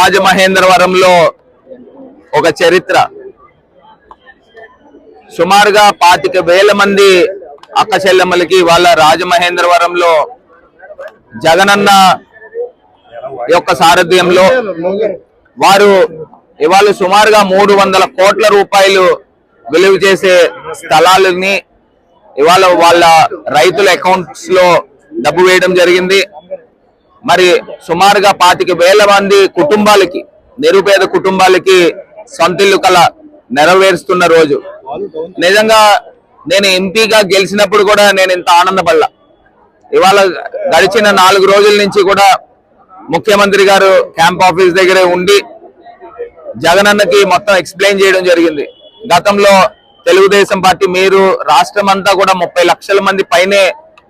రాజమహేంద్రవరంలో ఒక చరిత్ర. సుమారుగా పాతిక వేల మంది అక్క చెల్లెమ్మలకి వాళ్ళ రాజమహేంద్రవరంలో జగనన్న యొక్క సారథ్యంలో వారు ఇవాళ సుమారుగా మూడు వందల కోట్ల రూపాయలు విలువ చేసే స్థలాలని ఇవాళ వాళ్ళ రైతుల అకౌంట్స్లో డబ్బు వేయడం జరిగింది. మరి సుమారుగా పాతిక వేల మంది కుటుంబాలకి నిరుపేద కుటుంబాలకి సొంతిల్లు కల నెరవేరుస్తున్న రోజు. నిజంగా నేను ఎంపీగా గెలిచినప్పుడు కూడా నేను ఇంత ఆనందపడ్డా ఇవాళ గడిచిన నాలుగు రోజుల నుంచి కూడా ముఖ్యమంత్రి గారు క్యాంప్ ఆఫీస్ దగ్గరే ఉండి జగనన్నకి మొత్తం ఎక్స్ప్లెయిన్ చేయడం జరిగింది. గతంలో తెలుగుదేశం పార్టీ మీరు రాష్ట్రం అంతా కూడా ముప్పై లక్షల మంది పైనే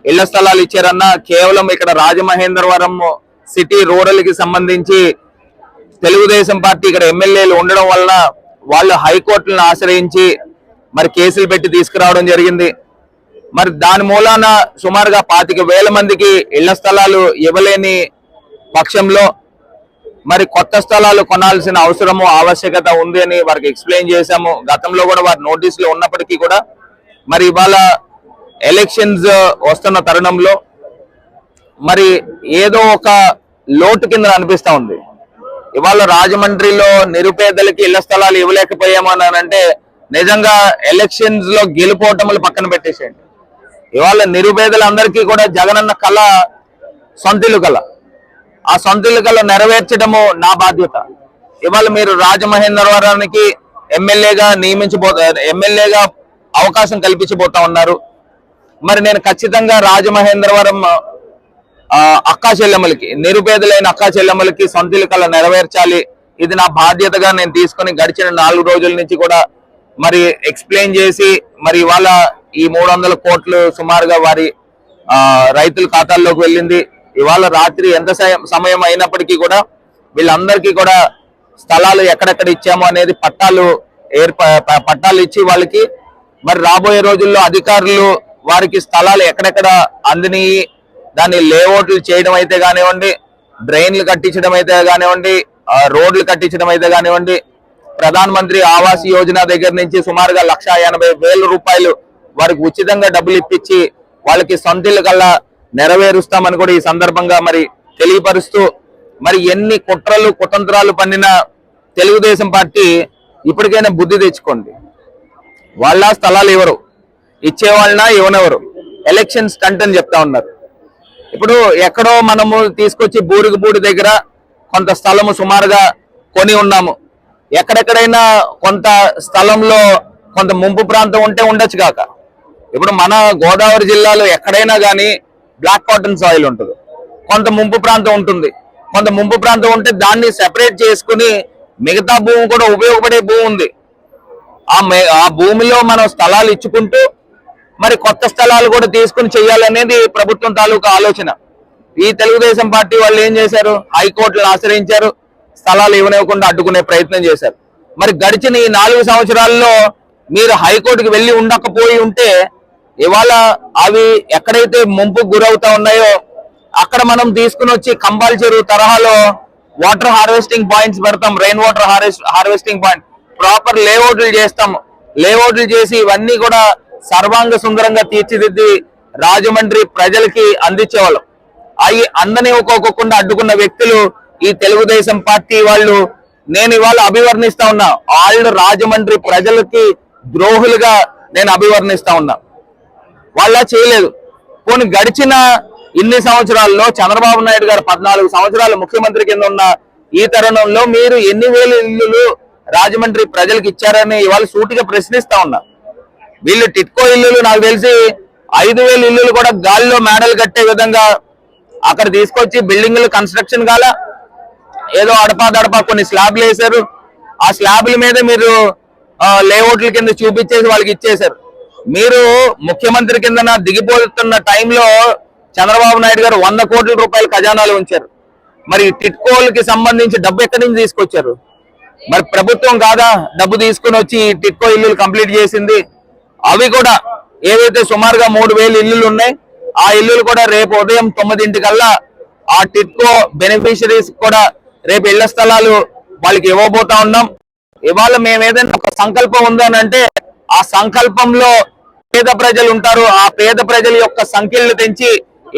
ఇళ్ళ స్థలాలు ఇచ్చారన్న కేవలం ఇక్కడ రాజమహేంద్రవరం సిటీ రూరల్కి సంబంధించి తెలుగుదేశం పార్టీ ఇక్కడ ఎమ్మెల్యేలు ఉండడం వలన వాళ్ళు హైకోర్టులను ఆశ్రయించి మరి కేసులు పెట్టి తీసుకురావడం జరిగింది. మరి దాని మూలాన సుమారుగా పాతిక వేల మందికి ఇళ్ళ స్థలాలు ఇవ్వలేని పక్షంలో మరి కొత్త స్థలాలు కొనాల్సిన అవసరము ఆవశ్యకత ఉంది అని వారికి ఎక్స్ప్లెయిన్ చేశాము. గతంలో కూడా వారి నోటీసులు ఉన్నప్పటికీ కూడా మరి ఇవాళ ఎలక్షన్స్ uh, వస్తున్న తరుణంలో మరి ఏదో ఒక లోటు కింద అనిపిస్తూ ఉంది. ఇవాళ రాజమండ్రిలో నిరుపేదలకి ఇళ్ళ స్థలాలు ఇవ్వలేకపోయామని అంటే నిజంగా ఎలక్షన్స్లో గెలుపోవటములు పక్కన పెట్టేసేయండి. ఇవాళ నిరుపేదలందరికీ కూడా జగనన్న కళ సొంతిల్లు కళ. ఆ సొంతిల్లు కళ నెరవేర్చడము నా బాధ్యత. ఇవాళ మీరు రాజమహేంద్రవరానికి ఎమ్మెల్యేగా నియమించబో ఎమ్మెల్యేగా అవకాశం కల్పించబోతా ఉన్నారు. మరి నేను ఖచ్చితంగా రాజమహేంద్రవరం అక్కా చెల్లెమ్మలకి నిరుపేదలైన అక్కా చెల్లెమ్మలకి సొంతిల్లు కళ నెరవేర్చాలి. ఇది నా బాధ్యతగా నేను తీసుకొని గడిచిన నాలుగు రోజుల నుంచి కూడా మరి ఎక్స్ప్లెయిన్ చేసి మరి ఇవాళ ఈ మూడు వందల కోట్లు సుమారుగా వారి రైతుల ఖాతాల్లోకి వెళ్ళింది. ఇవాళ రాత్రి ఎంత సమయం అయినప్పటికీ కూడా వీళ్ళందరికీ కూడా స్థలాలు ఎక్కడెక్కడ ఇచ్చాము అనేది పట్టాలు ఏర్ప పట్టాలు ఇచ్చి వాళ్ళకి మరి రాబోయే రోజుల్లో అధికారులు వారికి స్థలాలు ఎక్కడెక్కడ అందిని దాన్ని లేఅవుట్లు చేయడం అయితే కానివ్వండి డ్రైన్లు కట్టించడం అయితే కానివ్వండి రోడ్లు కట్టించడం అయితే కానివ్వండి ప్రధాన మంత్రి ఆవాస్ యోజన దగ్గర నుంచి సుమారుగా లక్ష ఎనభై రూపాయలు వారికి ఉచితంగా డబ్బులు ఇప్పించి వాళ్ళకి సొంతిల్లు కల్లా నెరవేరుస్తామని కూడా ఈ సందర్భంగా మరి తెలియపరుస్తూ మరి ఎన్ని కుట్రలు కుతంత్రాలు పండిన తెలుగుదేశం పార్టీ ఇప్పటికైనా బుద్ధి తెచ్చుకోండి వాళ్ళ స్థలాలు ఎవరు? ఇచ్చేవాళ్ళనా ఇవ్వనెవరు ఎలక్షన్ స్టంట్ అని చెప్తా ఉన్నారు. ఇప్పుడు ఎక్కడో మనము తీసుకొచ్చి బూడికి బూడి దగ్గర కొంత స్థలము సుమారుగా కొని ఉన్నాము. ఎక్కడెక్కడైనా కొంత స్థలంలో కొంత ముంపు ప్రాంతం ఉంటే ఉండొచ్చు కాక. ఇప్పుడు మన గోదావరి జిల్లాలో ఎక్కడైనా కానీ బ్లాక్ కాటన్ సాయిల్ ఉంటుంది. కొంత ముంపు ప్రాంతం ఉంటుంది. కొంత ముంపు ప్రాంతం ఉంటే దాన్ని సెపరేట్ చేసుకుని మిగతా భూమి కూడా ఉపయోగపడే భూమి ఉంది. ఆ మే- ఆ భూమిలో మనం స్థలాలు ఇచ్చుకుంటూ మరి కొత్త స్థలాలు కూడా తీసుకుని చేయాలనేది ప్రభుత్వం తాలూకా ఆలోచన. ఈ తెలుగుదేశం పార్టీ వాళ్ళు ఏం చేశారు? హైకోర్టులను ఆశ్రయించారు. స్థలాలు ఇవ్వనివ్వకుండా అడ్డుకునే ప్రయత్నం చేశారు. మరి గడిచిన ఈ నాలుగు సంవత్సరాల్లో మీరు హైకోర్టుకి వెళ్ళి ఉండకపోయి ఉంటే ఇవాళ అవి ఎక్కడైతే ముంపుకు గురవుతా ఉన్నాయో అక్కడ మనం తీసుకుని వచ్చి కంబాల్ చెరువు తరహాలో వాటర్ హార్వెస్టింగ్ పాయింట్స్ పెడతాం. Rain water harvest harvesting point proper లేఅవుట్లు చేస్తాం. లేఅవుట్లు చేసి ఇవన్నీ కూడా సర్వాంగ సుందరంగా తీర్చిదిద్ది రాజమండ్రి ప్రజలకి అందించేవాళ్ళం. అవి అందనివ్వకోకుండా అడ్డుకున్న వ్యక్తులు ఈ తెలుగుదేశం పార్టీ వాళ్ళు. నేను ఇవాళ అభివర్ణిస్తా ఉన్నా. వాళ్ళు రాజమండ్రి ప్రజలకి ద్రోహులుగా నేను అభివర్ణిస్తా ఉన్నా. వాళ్ళ చేయలేదు. పోనీ గడిచిన ఇన్ని సంవత్సరాల్లో చంద్రబాబు నాయుడు గారు పద్నాలుగు సంవత్సరాలు ముఖ్యమంత్రి కింద ఉన్న ఈ తరుణంలో మీరు ఎన్ని వేల ఇల్లులు రాజమండ్రి ప్రజలకు ఇచ్చారని ఇవాళ సూటిగా ప్రశ్నిస్తా ఉన్నా. వీళ్ళు టిట్కో ఇల్లులు నాకు తెలిసి ఐదు వేల ఇల్లులు కూడా గాలిలో మేడలు కట్టే విధంగా అక్కడ తీసుకొచ్చి బిల్డింగ్లు కన్స్ట్రక్షన్ కాల ఏదో అడపా దడపా కొన్ని స్లాబ్లు వేశారు. ఆ స్లాబ్ల మీద మీరు లేఅవుట్ల కింద చూపించేసి వాళ్ళకి ఇచ్చేశారు. మీరు ముఖ్యమంత్రి కింద దిగిపోతున్న టైంలో చంద్రబాబు నాయుడు గారు వంద కోట్ల రూపాయల ఖజానాలు ఉంచారు. మరి టిట్కోలకి సంబంధించి డబ్బు ఎక్కడి నుంచి తీసుకొచ్చారు? మరి ప్రభుత్వం కాదా డబ్బు తీసుకుని వచ్చి ఈ టిట్కో ఇల్లులు కంప్లీట్ చేసింది? అవి కూడా ఏదైతే సుమారుగా మూడు వేలు ఇల్లులు ఉన్నాయి ఆ ఇల్లులు కూడా రేపు ఉదయం తొమ్మిదింటికల్లా ఆ టిట్కో బెనిఫిషరీస్ కూడా రేపు ఇళ్ళ స్థలాలు వాళ్ళకి ఇవ్వబోతా ఉన్నాం. ఇవాళ మేము ఏదైనా ఒక సంకల్పం ఉందనంటే ఆ సంకల్పంలో పేద ప్రజలు ఉంటారు ఆ పేద ప్రజల యొక్క సంఖ్యలు తెంచి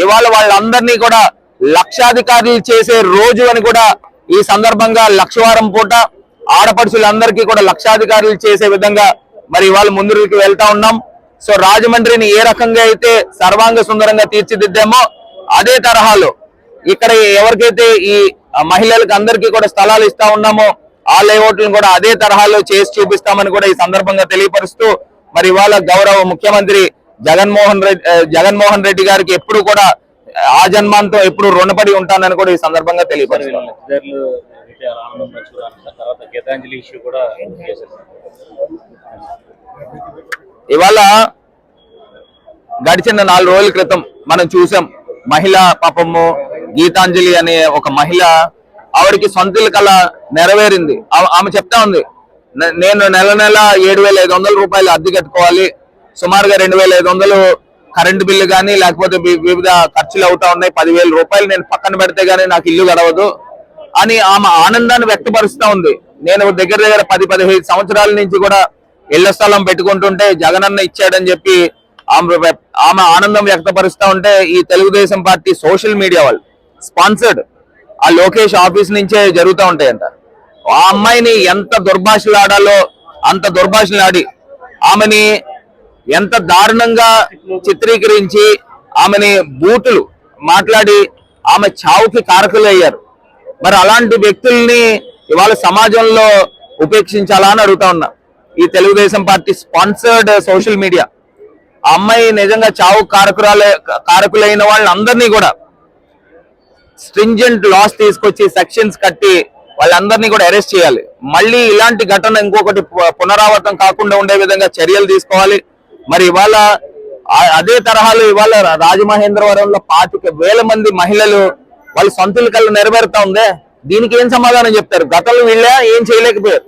ఇవాళ వాళ్ళందరినీ కూడా లక్షాధికారులు చేసే రోజు అని కూడా ఈ సందర్భంగా లక్షవారం పూట ఆడపడుచులందరికీ కూడా లక్షాధికారులు చేసే విధంగా మరి ఇవాళ ముందుకు వెళ్తా ఉన్నాం. సో రాజమండ్రిని ఏ రకంగా అయితే సర్వాంగ సుందరంగా తీర్చిదిద్దామో అదే తరహాలో ఇక్కడ ఎవరికైతే ఈ మహిళలకు అందరికీ కూడా స్థలాలు ఇస్తా ఉన్నామో ఆ లేఅవుట్లను కూడా అదే తరహాలో చేసి చూపిస్తామని కూడా ఈ సందర్భంగా తెలియపరుస్తూ మరి ఇవాళ గౌరవ ముఖ్యమంత్రి జగన్మోహన్ రెడ్డి జగన్మోహన్ రెడ్డి గారికి ఎప్పుడు కూడా ఆ జన్మాంతో ఎప్పుడు రుణపడి ఉంటానని కూడా ఈ సందర్భంగా తెలియపరుస్తున్నాను లబ్ధిదారులు అయితే ఆనందం పంచుకున్నారు తర్వాత గీతాంజలి ఇష్యూ కూడా చేశారు ఇవాళ గడిచిన నాలుగు రోజుల క్రితం మనం చూసాం మహిళ పాపము గీతాంజలి అనే ఒక మహిళ ఆవిడకి సొంత కళ నెరవేరింది. ఆమె చెప్తా ఉంది నేను నెల నెల ఏడు వేల ఐదు వందల రూపాయలు అద్దె కట్టుకోవాలి. సుమారుగా రెండు వేల ఐదు వందలు కరెంటు బిల్లు కానీ లేకపోతే వి- వివిధ ఖర్చులు అవుతా ఉన్నాయి. పదివేల రూపాయలు నేను పక్కన పెడితే గానీ నాకు ఇల్లు గడవదు. అని ఆమె ఆనందాన్ని వ్యక్తపరుస్తూ ఉంది. నేను దగ్గర దగ్గర పది పదిహేను సంవత్సరాల నుంచి కూడా ఇళ్ళ స్థలం పెట్టుకుంటుంటే జగనన్న ఇచ్చాడని చెప్పి ఆమె ఆమె ఆనందం వ్యక్తపరుస్తూ ఉంటే ఈ తెలుగుదేశం పార్టీ సోషల్ మీడియా వాళ్ళు స్పాన్సర్డ్ ఆ లోకేష్ ఆఫీస్ నుంచే జరుగుతూ ఉంటాయంట. ఆ అమ్మాయిని ఎంత దుర్భాషలు ఆడాలో అంత దుర్భాషలు ఆడి ఆమెని ఎంత దారుణంగా చిత్రీకరించి ఆమెని బూతులు మాట్లాడి ఆమె చావుకి కారకులు అయ్యారు. మరి అలాంటి వ్యక్తుల్ని ఇవాళ సమాజంలో ఉపేక్షించాలా అని అడుగుతా ఉన్నా. ఈ Telugu Desam party sponsored social media. ఆ అమ్మాయి నిజంగా చావు కారకురాలే కారకులైన వాళ్ళందరినీ కూడా స్ట్రింజెంట్ లాస్ తీసుకొచ్చి సెక్షన్స్ కట్టి వాళ్ళందరినీ కూడా అరెస్ట్ చేయాలి. మళ్ళీ ఇలాంటి ఘటన ఇంకొకటి పునరావృతం కాకుండా ఉండే విధంగా చర్యలు తీసుకోవాలి. మరి ఇవాళ అదే తరహాలో ఇవాళ రాజమహేంద్రవరంలో పాతిక వేల మంది మహిళలు వాళ్ళ సొంతల కళ్ళు నెరవేరుతా ఉందే? దీనికి ఏం సమాధానం చెప్తారు? గతంలో వీళ్ళే ఏం చేయలేకపోయారు?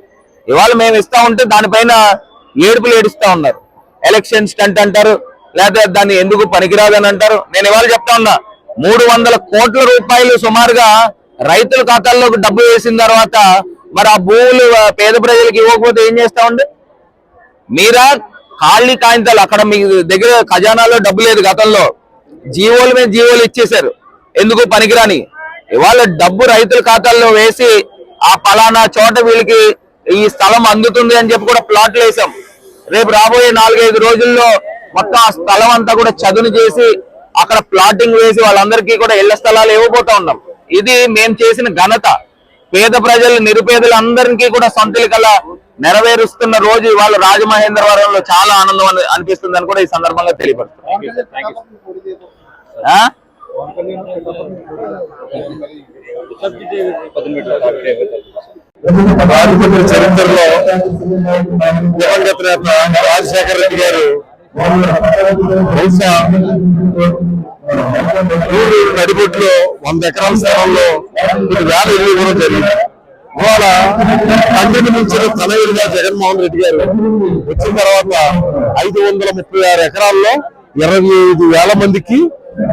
ఇవాళ మేము ఇస్తా ఉంటే దానిపైన ఏడుపులు ఏడుస్తా ఉన్నారు. ఎలక్షన్ స్టంట్ అంటారు లేదా దాన్ని ఎందుకు పనికిరాదని అంటారు. నేను ఇవాళ చెప్తా ఉన్నా మూడు వందల కోట్ల రూపాయలు సుమారుగా రైతుల ఖాతాల్లోకి డబ్బు వేసిన తర్వాత మరి ఆ భూములు పేద ప్రజలకు ఇవ్వకపోతే ఏం చేస్తా ఉండే? మీరా ఖాళీ కాగితాలు అక్కడ మీ దగ్గర ఖజానాలో డబ్బు లేదు గతంలో. జీవోల మీద జీవోలు ఇచ్చేశారు. ఎందుకు పనికిరాని? ఇవాళ డబ్బు రైతుల ఖాతాల్లో వేసి ఆ పలానా చోట వీళ్ళకి ఈ స్థలం అందుతుంది అని చెప్పి కూడా ప్లాట్లు వేసాం రేపు రాబోయే నాలుగైదు రోజుల్లో మొత్తం ఆ స్థలం అంతా కూడా చదును చేసి అక్కడ ప్లాటింగ్ వేసి వాళ్ళందరికీ కూడా ఇళ్ళ స్థలాలు ఇవ్వబోతా ఉన్నాం. ఇది మేం చేసిన ఘనత. పేద ప్రజలు నిరుపేదలు అందరికీ కూడా సొంతలు కల నెరవేరుస్తున్న రోజు ఇవాళ రాజమహేంద్రవరంలో చాలా ఆనందం అని- అనిపిస్తుంది అని కూడా ఈ సందర్భంగా తెలియపడుతుంది ఆ? రాజమండ్రి చరిత్రలో దివంగత నేత రాజశేఖర రెడ్డి గారు బహుశా నడిబొట్లో వంద ఎకరాల స్థలంలో వేల ఇల్లు కూడా జరిగింది ఇవాళ తండ్రిని మించిన తనయుడిగా జగన్మోహన్ రెడ్డి గారు వచ్చిన తర్వాత ఐదు వందల ముప్పై ఆరు ఎకరాల్లో ఇరవై ఐదు వేల మందికి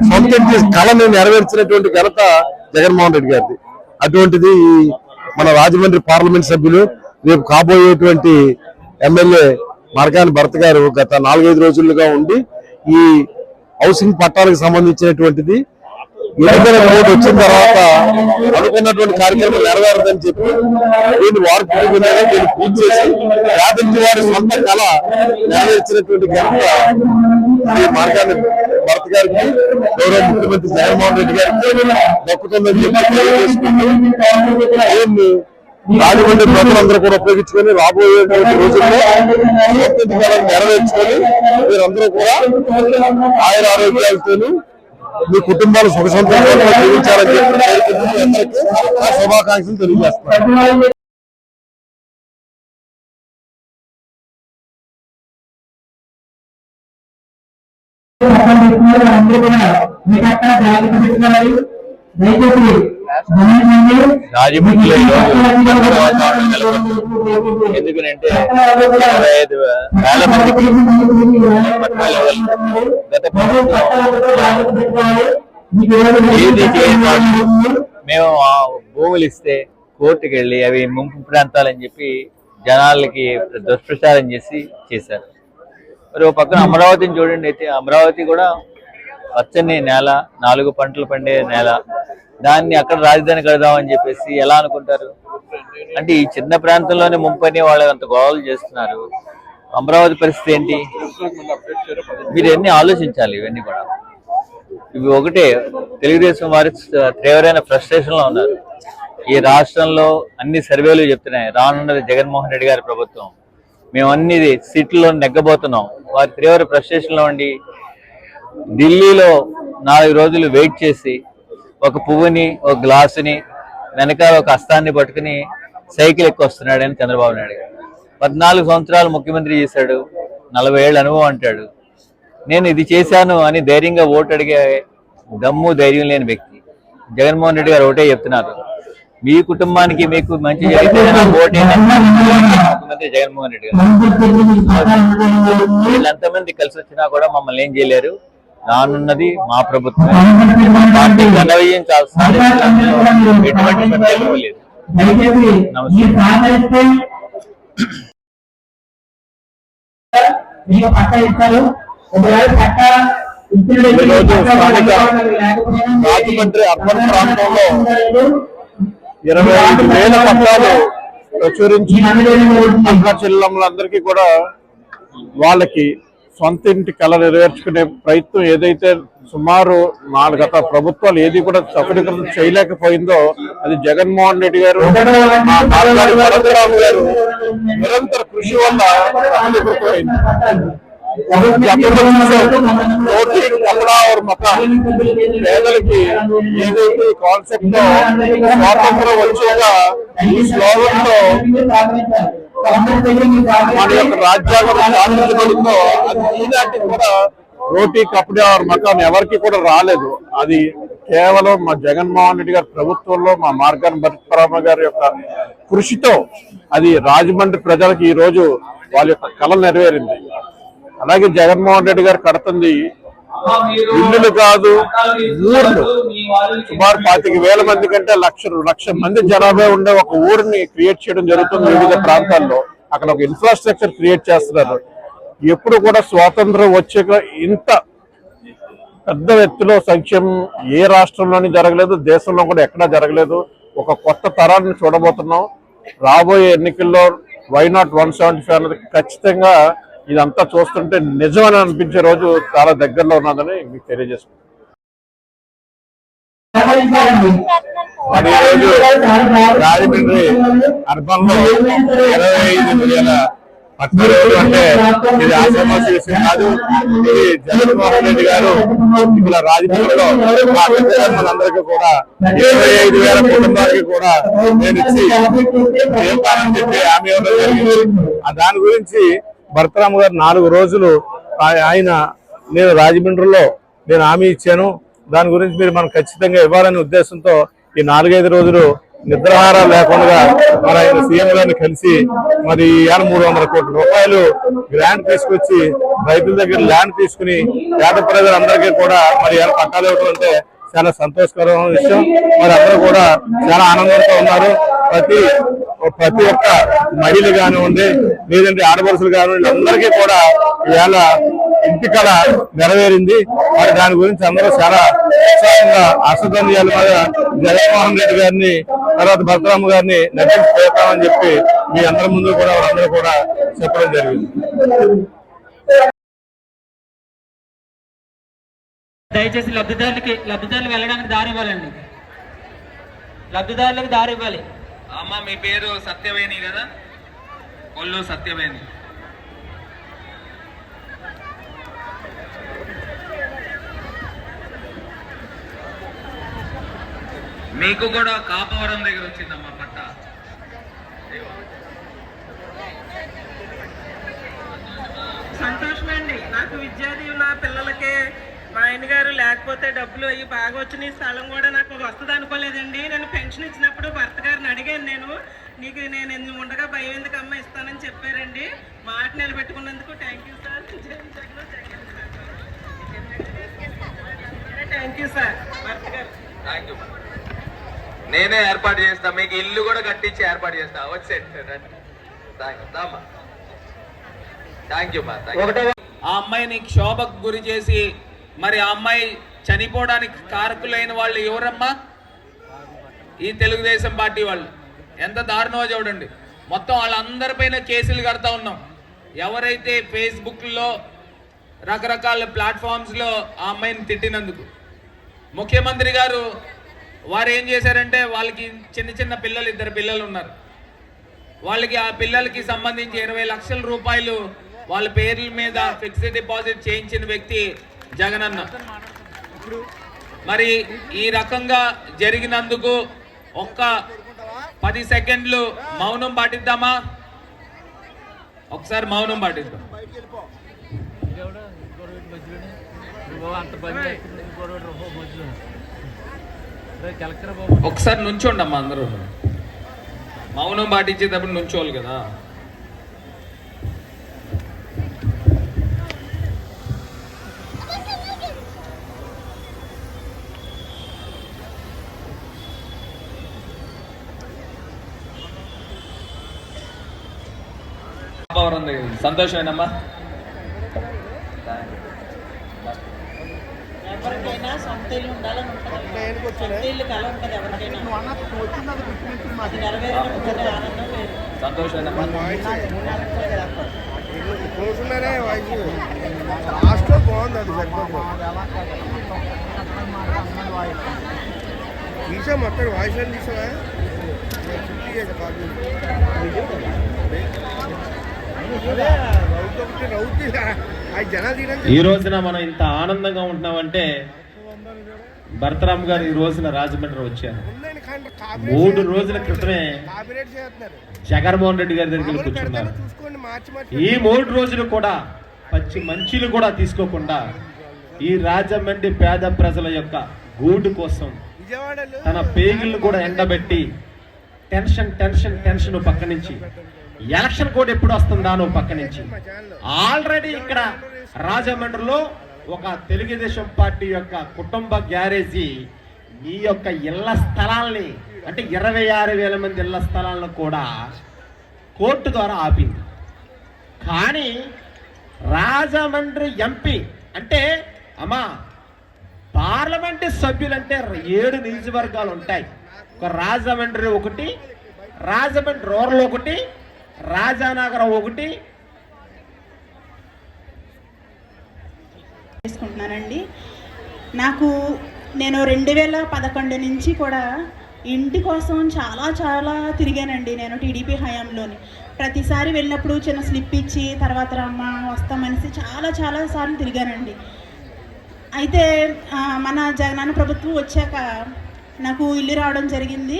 సొంత ఇంటి నెరవేర్చినటువంటి ఘనత జగన్మోహన్ రెడ్డి గారిది అటువంటిది ఈ మన రాజమండ్రి పార్లమెంట్ సభ్యులు రేపు కాబోయేటువంటి ఎమ్మెల్యే మరకాని భర్త గారు గత నాలుగైదు రోజులుగా ఉండి ఈ హౌసింగ్ పట్టాలకు సంబంధించినటువంటిది ఎన్నికల వచ్చిన తర్వాత అనుకున్నటువంటి కార్యక్రమం నెరవేరదని చెప్పి దీన్ని వారు పుట్టుకున్నారని దీన్ని పూర్తి చేసి పేదింటి వారి సొంత కళ నెరవేర్చినటువంటి ఘనత ఈ మార్గాన్ని భరత్ గారికి గౌరవ ముఖ్యమంత్రి జగన్మోహన్ రెడ్డి గారికి దక్కుతుందని చెప్పి రాజమండ్రి ప్రజలందరూ కూడా ఉపయోగించుకొని రాబోయేటువంటి రోజుల్లో నెరవేర్చుకొని మీరందరూ కూడా ఆయుర ఆరోగ్యాలతోనూ మీ కుటుంబాలు సుఖ సంతోషాలు జీవించాలని చెప్పి శుభాకాంక్షలు తెలియజేస్తున్నారు తెలియజేస్తున్నాను అందరూ కూడా మీ పట్ల జాగ్రత్త పెట్టుకోవాలి దయచేసి ఇరవై ఐదు వేల మందికి. గత ఏది మేము ఆ భూములు ఇస్తే కోర్టుకి వెళ్ళి అవి ముంపు ప్రాంతాలని చెప్పి జనాలకి దుష్ప్రచారం చేసి చేశారు. మరి ఒక పక్కన అమరావతిని చూడండి అయితే అమరావతి కూడా పచ్చని నేల నాలుగు పంటలు పండే నేల. దాన్ని అక్కడ రాజధాని కడదామని చెప్పేసి ఎలా అనుకుంటారు? అంటే ఈ చిన్న ప్రాంతంలోనే ముంపని వాళ్ళు అంత గొడవలు చేస్తున్నారు. అమరావతి పరిస్థితి ఏంటి? మీరు ఎన్ని ఆలోచించాలి ఇవన్నీ కూడా? ఇవి ఒకటే తెలుగుదేశం వారి తీవ్రమైన ఫ్రస్ట్రేషన్లో ఉన్నారు. ఈ రాష్ట్రంలో అన్ని సర్వేలు చెప్తున్నాయి. రానున్నది జగన్మోహన్ రెడ్డి గారి ప్రభుత్వం. మేము అన్ని సీట్లలో నెగ్గబోతున్నాం. వారి తీవ్ర ఫ్రస్ట్రేషన్లో ఉండి ఢిల్లీలో నాలుగు రోజులు వెయిట్ చేసి ఒక పువ్వుని ఒక గ్లాసుని వెనకాల ఒక హస్తాన్ని పట్టుకుని సైకిల్ ఎక్కి వస్తున్నాడని చంద్రబాబు నాయుడు గారు. పద్నాలుగు సంవత్సరాలు ముఖ్యమంత్రి చేశాడు నలభై ఏళ్ళ అనుభవం అంటాడు. నేను ఇది చేశాను అని ధైర్యంగా ఓటు అడిగే దమ్ము ధైర్యం లేని వ్యక్తి. జగన్మోహన్ రెడ్డి గారు ఒకటే చెప్తున్నారు. మీ కుటుంబానికి మీకు మంచి జరిగితే ముఖ్యమంత్రి జగన్మోహన్ రెడ్డి గారు. వీళ్ళంతమంది కలిసి వచ్చినా కూడా మమ్మల్ని ఏం చేయలేరు. రానున్నది మా ప్రభుత్వం. ఎటువంటి సందేహం లేదు. ఈరోజు స్థానిక రాజమండ్రి అర్బన్ ప్రాంతంలో ఇరవై ఐదు వేల పట్టాలు ప్రచురించి అక్క చెల్లెమ్మలందరికీ కూడా వాళ్ళకి సొంత ఇంటి కళ నెరవేర్చుకునే ప్రయత్నం ఏదైతే సుమారు నాలుగు గత ప్రభుత్వాలు ఏది కూడా సఫలీకృతం చేయలేకపోయిందో అది జగన్మోహన్ రెడ్డి గారు గారు నిరంతర కృషి వల్ల సఫలీకృతమైంది పేదలకి ఏదైతే కాన్సెప్ట్లో స్వాతంత్రం వచ్చేగా ఈ స్లోగన్లో మన యొక్క రాజ్యాంగం అది ఈనాటి కూడా రోటీ కప్పుడే మకాం ఎవరికి కూడా రాలేదు. అది కేవలం మా జగన్మోహన్ రెడ్డి గారి ప్రభుత్వంలో మా మార్గాన్ భరతరామ గారి యొక్క కృషితో అది రాజమండ్రి ప్రజలకు ఈ రోజు వాళ్ళ యొక్క కళ నెరవేరింది. అలాగే జగన్మోహన్ రెడ్డి గారు కడుతుంది ఇల్లులు కాదు ఊర్లు. సుమారు పాతిక వేల మంది కంటే లక్ష లక్ష మంది జనాభా ఉండే ఒక ఊరిని క్రియేట్ చేయడం జరుగుతుంది వివిధ ప్రాంతాల్లో. అక్కడ ఒక ఇన్ఫ్రాస్ట్రక్చర్ క్రియేట్ చేస్తున్నారు. ఎప్పుడు కూడా స్వాతంత్రం వచ్చాక ఇంత పెద్ద ఎత్తులో సంక్షేమం ఏ రాష్ట్రంలోని జరగలేదు దేశంలో కూడా ఎక్కడా జరగలేదు. ఒక కొత్త తరాన్ని చూడబోతున్నాం. రాబోయే ఎన్నికల్లో why not one seventy five అన్నది ఖచ్చితంగా ఇదంతా చూస్తుంటే నిజమని అనిపించే రోజు చాలా దగ్గరలో ఉన్నదని మీకు తెలియజేస్తున్నాను మరి ఈరోజు రాజమండ్రి అర్బన్లో ఇరవై ఐదు వేల పట్టణాలు అంటే ఇది ఆశ్రమాస విషయం కాదు. ఇది జగన్మోహన్ రెడ్డి గారు ఇలా రాజకీయంలో మా మనందరికీ కూడా ఇరవై ఐదు వేల కుటుంబాలకి కూడా నేను ఇచ్చి చేస్తానని చెప్పి ఆమె ఆ దాని గురించి భరతరామ్ గారు నాలుగు రోజులు ఆయన నేను రాజమండ్రిలో నేను హామీ ఇచ్చాను. దాని గురించి మీరు మనం ఖచ్చితంగా ఇవ్వాలనే ఉద్దేశంతో ఈ నాలుగైదు రోజులు నిద్రాహారాలు లేకుండా మరి ఆయన సీఎం గారిని కలిసి మరి ఏడు మూడు వందల కోట్ల రూపాయలు గ్రాంట్ తీసుకొచ్చి రైతుల దగ్గర ల్యాండ్ తీసుకుని పేద ప్రజలందరికీ కూడా మరి ఇవాళ పట్టాలు ఇవ్వడం అంటే చాలా సంతోషకరమైన విషయం. మరి అందరూ కూడా చాలా ఆనందంతో ఉన్నారు. ప్రతి ప్రతి ఒక్క మహిళ కానివ్వండి లేదంటే ఆడపడుసులు కానివ్వండి అందరికీ కూడా ఇవాళ ఇంటి కళ నెరవేరింది. మరి దాని గురించి అందరూ చాలా ఉత్సాహంగా అసధన్యాల జగన్మోహన్ రెడ్డి గారిని తర్వాత భరతరామ గారిని నటించిపోతామని చెప్పి మీ అందరి ముందు కూడా వాళ్ళందరూ కూడా చెప్పడం జరిగింది. దయచేసి లబ్ధిదారులకి లబ్ధిదారులు వెళ్ళడానికి దారి ఇవ్వాలండి. లబ్ధిదారులకు దారి ఇవ్వాలి. అమ్మ మీ పేరు సత్యవేణి కదా? ఒళ్ళు సత్యవేణి. మీకు కూడా కాపవరం దగ్గర వచ్చిందమ్మా పట్ట. సంతోషమే అండి. నాకు విద్యాదీవుల పిల్లలకి మా ఆయన గారు లేకపోతే డబ్బులు అయ్యి బాగా వచ్చిన ఈ స్థలం కూడా నాకు వస్తుంది అనుకోలేదండి. నేను పెన్షన్ ఇచ్చినప్పుడు భర్త గారిని అడిగాను నేను. నీకు నేను ఎన్ని ఉండగా భయం ఎందుకు అమ్మ ఇస్తానని చెప్పారండి. మాట నిలబెట్టుకున్నందుకు thank you sir thank you sir భర్త గారు. నేనే ఏర్పాటు చేస్తా. మీకు ఇల్లు కూడా కట్టించి ఏర్పాటు చేస్తా. వచ్చేయండి థ్యాంక్ యూ మా ఆ అమ్మాయిని క్షోభకు గురి చేసి మరి ఆ అమ్మాయి చనిపోవడానికి కారకులైన వాళ్ళు ఎవరమ్మా? ఈ తెలుగుదేశం పార్టీ వాళ్ళు. ఎంత దారుణమో చూడండి. మొత్తం వాళ్ళందరిపైన కేసులు కడతా ఉన్నాం. ఎవరైతే ఫేస్బుక్లో రకరకాల ప్లాట్ఫామ్స్లో ఆ అమ్మాయిని తిట్టినందుకు. ముఖ్యమంత్రి గారు వారు ఏం చేశారంటే వాళ్ళకి చిన్న చిన్న పిల్లలు ఇద్దరు పిల్లలు ఉన్నారు. వాళ్ళకి ఆ పిల్లలకి సంబంధించి ఇరవై లక్షల రూపాయలు వాళ్ళ పేర్ల మీద ఫిక్స్డ్ డిపాజిట్ చేయించిన వ్యక్తి జగనన్న. మరి ఈ రకంగా జరిగినందుకు ఒక్క పది సెకండ్లు మౌనం పాటిద్దామా? ఒకసారి మౌనం పాటిద్దాం. ఒకసారి నుంచోండి అమ్మా అందరూ. మౌనం పాటించేటప్పుడు నుంచోవాలి కదా. సంతోషమేనమ్మా. ఎవరికైనా సొంత ఇల్లు ఉండాలని ఉంటుంది. సొంత ఇల్లు కల ఉంటుంది ఎవరికైనా. అది నెరవేరినప్పుడు ఆనందం లేదు సంతోషమేనమ్మా. బాగుంది అది సరిపోతుంది తీసా మొత్తం వాయిస్. అని తీసావా? ఈ రోజున మనం ఇంత ఆనందంగా ఉంటున్నామంటే భరతరామ్ గారు ఈ రోజున రాజమండ్రి వచ్చారు. మూడు రోజుల క్రితమే జగన్మోహన్ రెడ్డి గారి దగ్గర మామూలు కూర్చున్నారు. ఈ మూడు రోజులు కూడా పచ్చి మంచిలు కూడా తీసుకోకుండా ఈ రాజమండ్రి పేద ప్రజల యొక్క గూడు కోసం తన పేగులను కూడా ఎండబెట్టి టెన్షన్ టెన్షన్ టెన్షన్ పక్క నుంచి ఎలక్షన్ కోడ్ ఎప్పుడు వస్తుందా నువ్వు పక్క నుంచి? ఆల్రెడీ ఇక్కడ రాజమండ్రిలో ఒక తెలుగుదేశం పార్టీ యొక్క కుటుంబ గ్యారేజీ ఈ యొక్క ఇళ్ళ స్థలాల్ని అంటే ఇరవై ఆరు వేల మంది ఇళ్ళ స్థలాలను కూడా కోర్టు ద్వారా ఆపింది. కానీ రాజమండ్రి ఎంపీ అంటే అమ్మా పార్లమెంటు సభ్యులంటే ఏడు నియోజకవర్గాలు ఉంటాయి. ఒక రాజమండ్రి ఒకటి రాజమండ్రి రూరల్ ఒకటి రాజానగరం ఒకటి. చేసుకుంటున్నానండి నాకు నేను రెండు వేల పదకొండు నుంచి కూడా ఇంటి కోసం చాలా చాలా తిరిగానండి నేను టీడీపీ హయాంలోని. ప్రతిసారి వెళ్ళినప్పుడు చిన్న స్లిప్ ఇచ్చి తర్వాత రమ్మ వస్తామనేసి చాలా చాలా సార్లు తిరిగానండి. అయితే మన జగనన్న ప్రభుత్వం వచ్చాక నాకు ఇల్లు రావడం జరిగింది.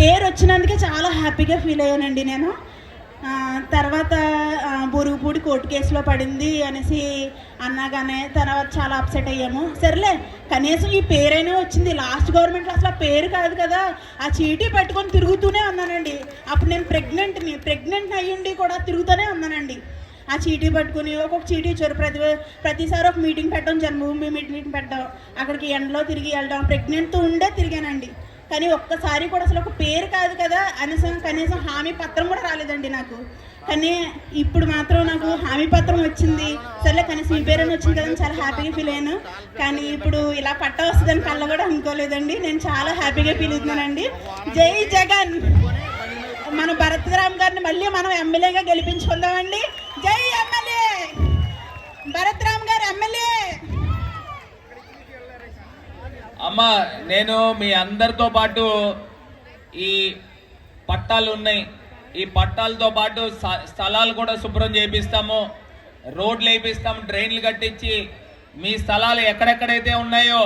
పేరు వచ్చినందుకే చాలా హ్యాపీగా ఫీల్ అయ్యానండి నేను. తర్వాత ఆ, బొరుగుపూడి కోర్టు కేసులో పడింది అనేసి అన్నాగానే తర్వాత చాలా అప్సెట్ అయ్యాము. సర్లే కనీసం ఈ పేరైనా వచ్చింది. లాస్ట్ గవర్నమెంట్లో అసలు ఆ పేరు కాదు కదా. ఆ చీటీ పెట్టుకొని తిరుగుతూనే ఉన్నానండి అప్పుడు నేను ప్రెగ్నెంట్ని ప్రెగ్నెంట్ అయ్యుండి కూడా తిరుగుతూనే ఉన్నానండి ఆ చీటీ పట్టుకుని ఒక్కొక్క చీటీ ఇచ్చారు. ప్రతి ప్రతిసారి ఒక మీటింగ్ పెట్టడం జన్మభూమి మీటింగ్ పెట్టడం. అక్కడికి ఎండలో తిరిగి వెళ్ళడం. ప్రెగ్నెంట్తో ఉండే తిరిగానండి. కానీ ఒక్కసారి కూడా అసలు ఒక పేరు కాదు కదా. అనేసం కనీసం హామీ పత్రం కూడా రాలేదండి నాకు. కానీ ఇప్పుడు మాత్రం నాకు హామీ పత్రం వచ్చింది. సర్లే కనీసం ఈ పేరు వచ్చింది కదా అని చాలా హ్యాపీగా ఫీల్ అయ్యాను. కానీ ఇప్పుడు ఇలా పట్ట వస్తుందని కళ్ళ కూడా అనుకోలేదండి. నేను చాలా హ్యాపీగా ఫీల్ అవుతున్నానండి. జై జగన్! మన భరతరామ్ గారిని మళ్ళీ మనం ఎమ్మెల్యేగా గెలిపించుకుందామండి. జై ఎమ్మెల్యే! భరతరామ్ గారు ఎమ్మెల్యే! అమ్మ నేను మీ అందరితో పాటు ఈ పట్టాలు ఉన్నాయి. ఈ పట్టాలతో పాటు స్థలాలు కూడా శుభ్రం చేపిస్తాము. రోడ్లు వేపిస్తాము డ్రైన్లు కట్టించి. మీ స్థలాలు ఎక్కడెక్కడైతే ఉన్నాయో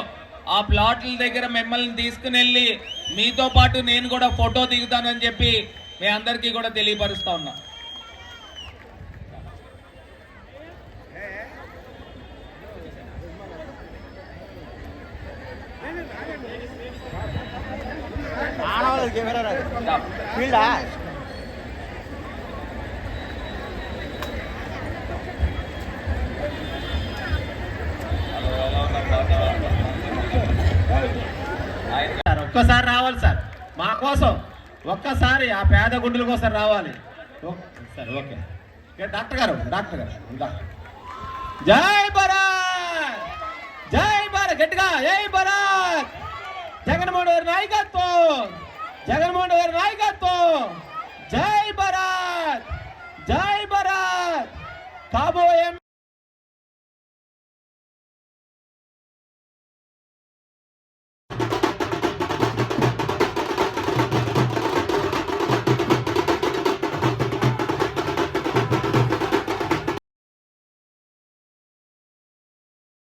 ఆ ప్లాట్ల దగ్గర మిమ్మల్ని తీసుకుని వెళ్ళి మీతో పాటు నేను కూడా ఫోటో దిగుతానని చెప్పి మీ అందరికీ కూడా తెలియపరుస్తా ఉన్నా. ఫీల్డా ఒక్కసారి రావాలి సార్. మా కోసం ఒక్కసారి ఆ పేద గుండెల కోసం రావాలి. Sir okay. డాక్టర్ గారు డాక్టర్ గారు జై భారత్! జై భారత్ గట్టిగా జై భారత్! జగన్మోహన్ నాయకత్వం! జగన్మోహన్ గారి నాయకత్వం. జై భరత్! జై భరత్! కాబోయే